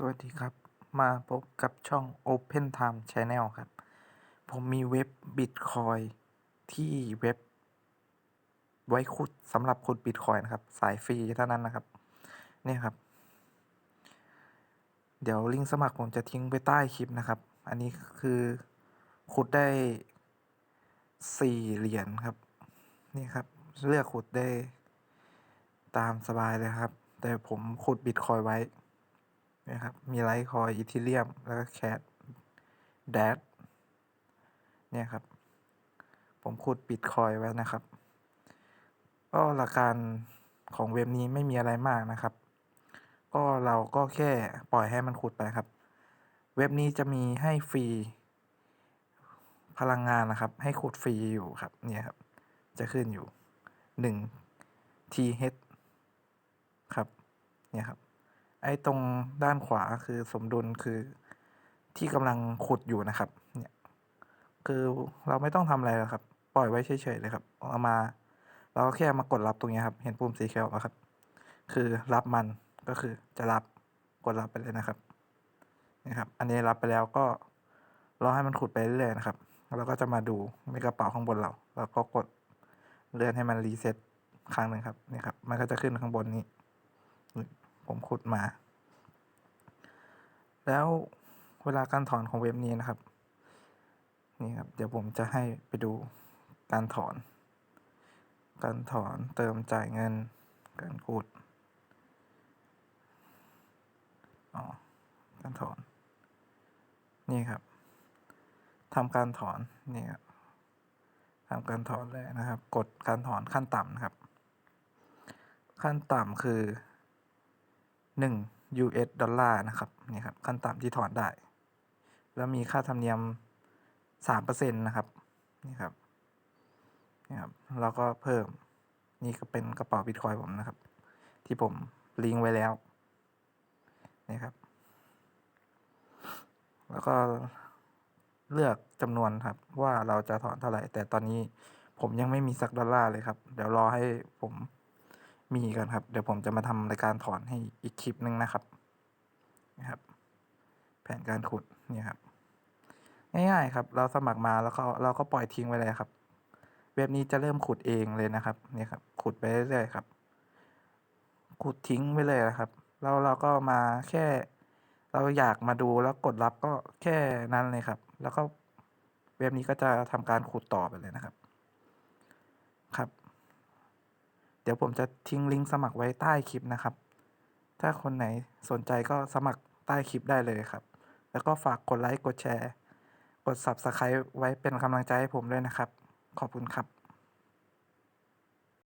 สวัสดีครับ มาพบกับช่อง Open Time Channel ครับ ผมมีเว็บ Bitcoin ที่เว็บ ไว้ขุดสำหรับขุด Bitcoin นะครับ สายฟรีเท่านั้นนะครับ เนี่ยครับ เดี๋ยวลิงก์สมัครผมจะทิ้งไว้ใต้คลิปนะครับ อันนี้คือขุดได้สี่เหรียญครับ นี่ครับ เลือกขุดได้ตามสบายเลยครับ แต่ผมขุด Bitcoin ไว้ นะครับ มีไลท์คอยอีทีเรียม แล้วก็แคทแดดเนี่ยครับ ผมขุดบิตคอยไว้นะครับ ก็หลักการของเว็บนี้ไม่มีอะไรมากนะครับ ก็เราก็แค่ปล่อยให้มันขุดไปครับ เว็บนี้จะมีให้ฟรี พลังงานนะครับ ให้ขุดฟรีอยู่ครับ เนี่ยครับ จะขึ้นอยู่หนึ่ง TH ครับ เนี่ยครับ ไอ้ตรงด้านขวาคือสมดุลคือที่กำลังขุดอยู่นะครับ เนี่ย คือเราไม่ต้องทำอะไรหรอกครับ ปล่อยไว้เฉยๆเลยครับ เอามา เราก็แค่มากดรับตรงนี้ครับ เห็นปุ่มสีเขียวไหมครับ คือรับมันก็คือจะรับกดรับไปเลยนะครับนะครับ อันนี้รับไปแล้วก็รอให้มันขุดไปเรื่อยๆนะครับ แล้วก็จะมาดูในกระเป๋าข้างบนเรา แล้วก็กดเลื่อนให้มันรีเซ็ตครั้งหนึ่งครับ นี่ครับ มันก็จะขึ้นข้างบนนี้ ผมขุดมา แล้วเวลาการถอนของเว็บนี้นะครับ นี่ครับ เดี๋ยวผมจะให้ไปดูการถอน การถอนเติมจ่ายเงิน การขุดอ๋อการถอน นี่ครับทำการถอนนี่ครับทำการถอนเลยนะครับ กดการถอนขั้นต่ำนะครับ ขั้นต่ำคือ หนึ่ง US ดอลลาร์นะครับนี่ครับขั้นต่ำที่ถอนได้ แล้วมีค่าธรรมเนียมสามเปอร์เซ็นต์นะครับนี่ครับนี่ครับแล้วก็เพิ่มนี่ก็เป็นกระเป๋าบิตคอยผมนะครับ ที่ผมลิงก์ไว้แล้วนี่ครับ แล้วก็เลือกจำนวนครับ ว่าเราจะถอนเท่าไหร่ แต่ตอนนี้ผมยังไม่มีสักดอลลาร์เลยครับ เดี๋ยวรอให้ผม มีกันครับ เดี๋ยวผมจะมาทำรายการถอนให้อีกคลิปหนึ่งนะครับนะครับ แผนการขุดเนี่ยครับ ง่ายๆครับ เราสมัครมาแล้วก็เราก็ปล่อยทิ้งไว้เลยครับ เว็บนี้จะเริ่มขุดเองเลยนะครับเนี่ยครับ ขุดไปเรื่อยๆครับ ขุดทิ้งไปเลยนะครับแล้วเราก็มาแค่ เราอยากมาดูแล้วกดรับก็แค่นั้นเลยครับ แล้วก็เว็บนี้ก็จะทำการขุดต่อไปเลยนะครับ เดี๋ยวผมจะทิ้งลิงก์สมัครไว้ใต้คลิปนะครับ ถ้าคนไหนสนใจก็สมัครใต้คลิปได้เลยครับ แล้วก็ฝากกดไลค์ กดแชร์ กด Subscribe ไว้เป็นกำลังใจให้ผมด้วยนะครับ ขอบคุณครับ